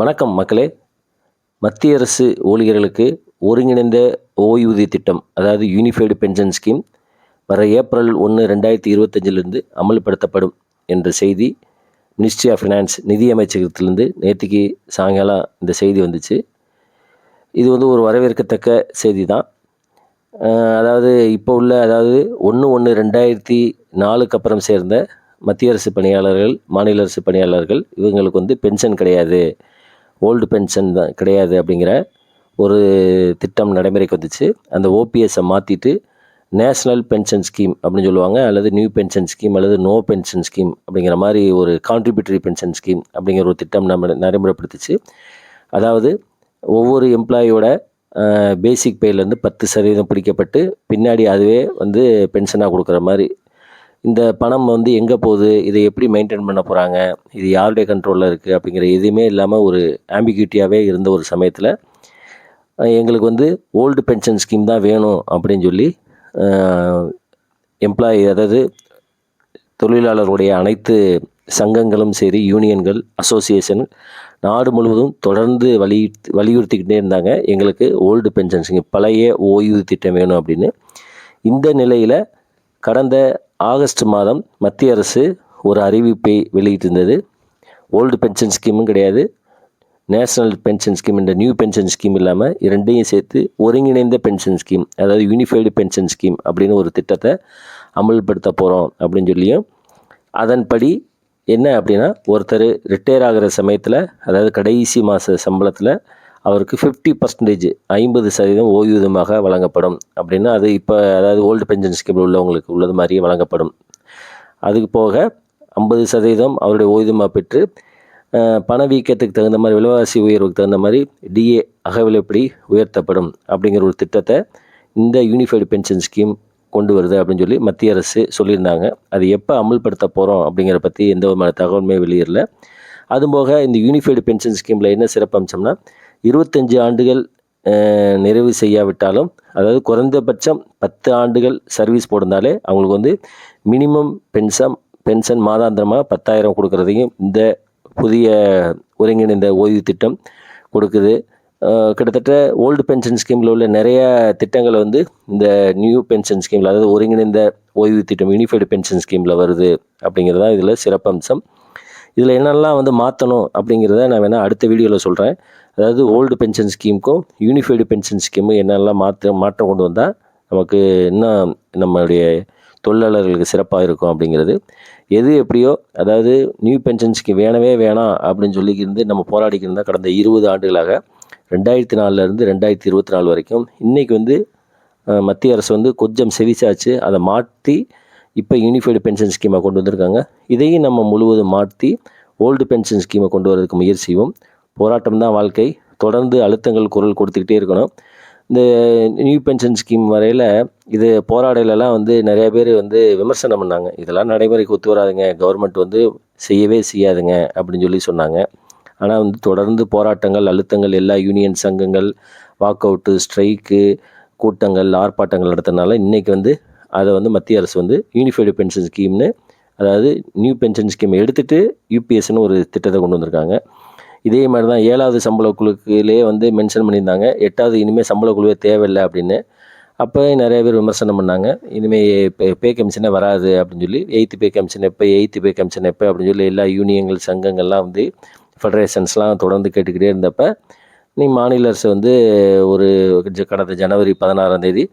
வணக்கம் மக்களே. மத்திய அரசு ஊழியர்களுக்கு ஒருங்கிணைந்த ஓய்வூதிய திட்டம் அதாவது யூனிஃபைடு பென்ஷன் ஸ்கீம் வர ஏப்ரல் ஒன்று ரெண்டாயிரத்தி இருபத்தஞ்சிலிருந்து அமல்படுத்தப்படும் என்ற செய்தி மினிஸ்ட்ரி ஆஃப் ஃபினான்ஸ் நிதி அமைச்சகத்திலேருந்து நேற்றுக்கு சாயங்காலம் இந்த செய்தி வந்துச்சு. இது வந்து ஒரு வரவேற்கத்தக்க செய்தி தான் அதாவது இப்போ உள்ள அதாவது ஒன்று ஒன்று ரெண்டாயிரத்தி நாலுக்கு அப்புறம் சேர்ந்த மத்திய அரசு பணியாளர்கள் மாநில அரசு பணியாளர்கள் இவங்களுக்கு வந்து பென்ஷன் கிடையாது. ஓல்டு பென்ஷன் தான் கிடையாது அப்படிங்கிற ஒரு திட்டம் நடைமுறைக்கு வந்துச்சு. அந்த ஓபிஎஸ்ஸை மாற்றிட்டு நேஷ்னல் பென்ஷன் ஸ்கீம் அப்படின்னு சொல்லுவாங்க அல்லது நியூ பென்ஷன் ஸ்கீம் அல்லது நோ பென்ஷன் ஸ்கீம் அப்படிங்கிற மாதிரி ஒரு கான்ட்ரிபியூட்டரி பென்ஷன் ஸ்கீம் அப்படிங்கிற ஒரு திட்டம் நம்ம நடைமுறைப்படுத்துச்சு. அதாவது ஒவ்வொரு எம்ப்ளாயியோட பேசிக் பேலேருந்து பத்து சதவீதம் பிடிக்கப்பட்டு பின்னாடி அதுவே வந்து பென்ஷனாக கொடுக்குற மாதிரி இந்த பணம் வந்து எங்கே போகுது? இதை எப்படி மெயின்டைன் பண்ண போகிறாங்க இது யாருடைய கண்ட்ரோலில் இருக்குது அப்படிங்கிற எதுவுமே இல்லாமல் ஒரு ஆம்பிகியூட்டியாகவே இருந்த ஒரு சமயத்தில் எங்களுக்கு வந்து ஓல்டு பென்ஷன் ஸ்கீம் தான் வேணும் அப்படின்னு சொல்லி எம்ப்ளாயி அதாவது தொழிலாளருடைய அனைத்து சங்கங்களும் சரி யூனியன்கள் அசோசியேஷன் நாடு முழுவதும் தொடர்ந்து வலி வலியுறுத்திக்கிட்டே இருந்தாங்க. எங்களுக்கு ஓல்டு பென்ஷன் ஸ்கீம் பழைய ஓய்வு திட்டம் வேணும் அப்படின்னு. இந்த நிலையில் கடந்த ஆகஸ்ட் மாதம் மத்திய அரசு ஒரு அறிவிப்பை வெளியிட்டிருந்தது. ஓல்டு பென்ஷன் ஸ்கீமும் கிடையாது. நேஷனல் பென்ஷன் ஸ்கீம் இந்த நியூ பென்ஷன் ஸ்கீம் இல்லாமல் இரண்டையும் சேர்த்து ஒருங்கிணைந்த பென்ஷன் ஸ்கீம் அதாவது யூனிஃபைடு பென்ஷன் ஸ்கீம் அப்படின்னு ஒரு திட்டத்தை அமல்படுத்த போகிறோம் அப்படின்னு சொல்லியும் அதன்படி என்ன அப்படின்னா ஒருத்தர் ரிட்டையர் ஆகிற சமயத்தில் அதாவது கடைசி மாத சம்பளத்தில் அவருக்கு ஃபிஃப்டி பர்சன்டேஜ் ஐம்பது சதவீதம் ஓய்வூதியமாக வழங்கப்படும். அப்படின்னா அது இப்போ அதாவது ஓல்டு பென்ஷன் ஸ்கீமில் உள்ளவங்களுக்கு உள்ளது மாதிரியே வழங்கப்படும். அதுக்கு போக ஐம்பது சதவீதம் அவருடைய ஓய்வூதியமாக பெற்று பணவீக்கத்துக்கு தகுந்த மாதிரி விலைவாசி உயர்வுக்கு தகுந்த மாதிரி டிஏ அகவிலைப்படி உயர்த்தப்படும் அப்படிங்கிற ஒரு திட்டத்தை இந்த யூனிஃபைடு பென்ஷன் ஸ்கீம் கொண்டு வருது அப்படின்னு சொல்லி மத்திய அரசு சொல்லியிருந்தாங்க. அது எப்போ அமல்படுத்த போகிறோம் அப்படிங்கிற பற்றி எந்த விதமான தகவலுமே வெளியிடல. அதுபோக இந்த யூனிஃபைடு பென்ஷன் ஸ்கீமில் என்ன சிறப்பம்சம்னா இருபத்தஞ்சு ஆண்டுகள் நிறைவு செய்யாவிட்டாலும் அதாவது குறைந்தபட்சம் பத்து ஆண்டுகள் சர்வீஸ் போட்டிருந்தாலே அவங்களுக்கு வந்து மினிமம் பென்ஷன் பென்ஷன் மாதாந்திரமாக பத்தாயிரம் கொடுக்குறதையும் இந்த புதிய ஒருங்கிணைந்த ஓய்வு திட்டம் கொடுக்குது. கிட்டத்தட்ட ஓல்டு பென்ஷன் ஸ்கீமில் உள்ள நிறைய திட்டங்கள் வந்து இந்த நியூ பென்ஷன் ஸ்கீமில் அதாவது ஒருங்கிணைந்த ஓய்வு திட்டம் யூனிஃபைடு பென்ஷன் ஸ்கீமில் வருது அப்படிங்கிறது தான் இதில் சிறப்பம்சம். இதில் என்னெல்லாம் வந்து மாற்றணும் அப்படிங்கிறத நான் வேணால் அடுத்த வீடியோவில் சொல்கிறேன் அதாவது ஓல்டு பென்ஷன் ஸ்கீமுக்கும் யூனிஃபைடு பென்ஷன் ஸ்கீமும் என்னெல்லாம் மாற்ற மாற்றம் கொண்டு வந்தால் நமக்கு இன்னும் நம்மளுடைய தொழிலாளர்களுக்கு சிறப்பாக இருக்கும் அப்படிங்கிறது. எது எப்படியோ அதாவது நியூ பென்ஷன் ஸ்கீம் வேணவே வேணாம் அப்படின்னு சொல்லிக்கிருந்து நம்ம போராடிக்கிருந்தால் இருந்தால் கடந்த இருபது ஆண்டுகளாக ரெண்டாயிரத்தி நாலுலேருந்து ரெண்டாயிரத்தி இருபத்தி நாலு வரைக்கும் இன்றைக்கி வந்து மத்திய அரசு வந்து கொஞ்சம் செவிச்சாச்சு அதை மாற்றி இப்போ யூனிஃபைடு பென்ஷன் ஸ்கீமை கொண்டு வந்திருக்காங்க. இதையும் நம்ம முழுவதும் மாற்றி ஓல்டு பென்ஷன் ஸ்கீமை கொண்டு வரதுக்கு முயற்சியும் போராட்டம் தான் வாழ்க்கை. தொடர்ந்து அழுத்தங்கள் குரல் கொடுத்துக்கிட்டே இருக்கணும். இந்த நியூ பென்ஷன் ஸ்கீம் வரையில் இது போராடலெல்லாம் வந்து நிறைய பேர் வந்து விமர்சனம் பண்ணாங்க. இதெல்லாம் நடைமுறைக்கு ஒத்து வராதுங்க. கவர்மெண்ட் வந்து செய்யவே செய்யாதுங்க அப்படின்னு சொல்லி சொன்னாங்க. ஆனால் வந்து தொடர்ந்து போராட்டங்கள் அழுத்தங்கள் எல்லா யூனியன் சங்கங்கள் வாக் அவுட்டு ஸ்ட்ரைக்கு கூட்டங்கள் ஆர்ப்பாட்டங்கள் நடத்துறதுனால இன்றைக்கி வந்து அதை வந்து மத்திய அரசு வந்து யூனிஃபைடு பென்ஷன் ஸ்கீம்னு அதாவது நியூ பென்ஷன் ஸ்கீம் எடுத்துகிட்டு யூபிஎஸ்ன்னு ஒரு திட்டத்தை கொண்டு வந்திருக்காங்க. இதே மாதிரி தான் ஏழாவது சம்பள குழுக்கிலே வந்து மென்ஷன் பண்ணியிருந்தாங்க. எட்டாவது இனிமேல் சம்பள குழுவே தேவையில்லை அப்படின்னு. அப்போ நிறைய பேர் விமர்சனம் பண்ணாங்க. இனிமேல் பே பே கமிஷனே வராது அப்படின்னு சொல்லி எயித்து பே கமிஷன் எப்போ எயித்து பே கமிஷன் எப்போ அப்படின்னு சொல்லி எல்லா யூனியன்கள் சங்கங்கள்லாம் வந்து ஃபெடரேஷன்ஸ்லாம் தொடர்ந்து கேட்டுக்கிட்டே இருந்தப்போ நீ மாநில அரசு வந்து ஒரு கடந்த ஜனவரி பதினாறாம் தேதி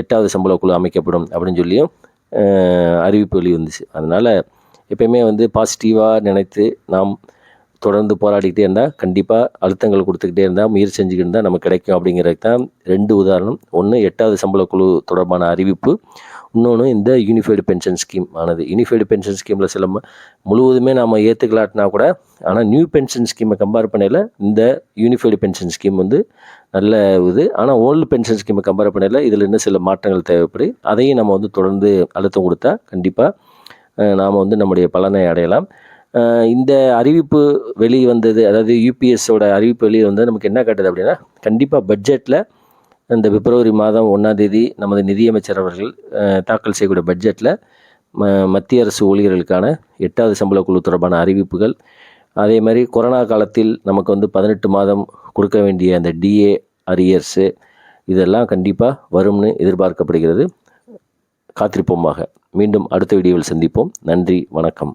எட்டாவது சம்பள குழு அமைக்கப்படும் அப்படின்னு சொல்லியும் அறிவிப்பு வெளி வந்துச்சு அதனால் எப்பயுமே வந்து பாசிட்டிவாக நினைத்து நாம் தொடர்ந்து போராடிக்கிட்டே இருந்தால் கண்டிப்பாக அழுத்தங்கள் கொடுத்துக்கிட்டே இருந்தால் முயற்சி செஞ்சுக்கிட்டு இருந்தால் நமக்கு கிடைக்கும் அப்படிங்கிறது தான் ரெண்டு உதாரணம். ஒன்று எட்டாவது சம்பள குழு தொடர்பான அறிவிப்பு. இன்னொன்று இந்த யூனிஃபைடு பென்ஷன் ஸ்கீம் ஆனது. யூனிஃபைடு பென்ஷன் ஸ்கீமில் சில முழுவதுமே நாம் ஏற்றுக்கலாட்டினா கூட ஆனால் நியூ பென்ஷன் ஸ்கீமை கம்பேர் பண்ணையில் இந்த யூனிஃபைடு பென்ஷன் ஸ்கீம் வந்து நல்ல இது. ஆனால் ஓல்டு பென்ஷன் ஸ்கீமை கம்பேர் பண்ணையில் இதில் இன்னும் சில மாற்றங்கள் தேவைப்படுது. அதையும் நம்ம வந்து தொடர்ந்து அழுத்தம் கொடுத்தா கண்டிப்பாக நாம் வந்து நம்முடைய பலனை அடையலாம். இந்த அறிவிப்பு வெளி வந்தது அதாவது யூபிஎஸ்ஸோட அறிவிப்பு வெளியே வந்தது நமக்கு என்ன காட்டுது அப்படின்னா கண்டிப்பாக பட்ஜெட்டில் இந்த பிப்ரவரி மாதம் ஒன்றாந்தேதி நமது நிதியமைச்சர் அவர்கள் தாக்கல் செய்யக்கூடிய பட்ஜெட்டில் ம மத்திய அரசு ஊழியர்களுக்கான எட்டாவது சம்பள குழு தொடர்பான அறிவிப்புகள். அதே மாதிரி கொரோனா காலத்தில் நமக்கு வந்து பதினெட்டு மாதம் கொடுக்க வேண்டிய அந்த டிஏ அரியர்ஸு இதெல்லாம் கண்டிப்பாக வரும்னு எதிர்பார்க்கப்படுகிறது. காத்திருப்போமாக. மீண்டும் அடுத்த வீடியோவில் சந்திப்போம். நன்றி வணக்கம்.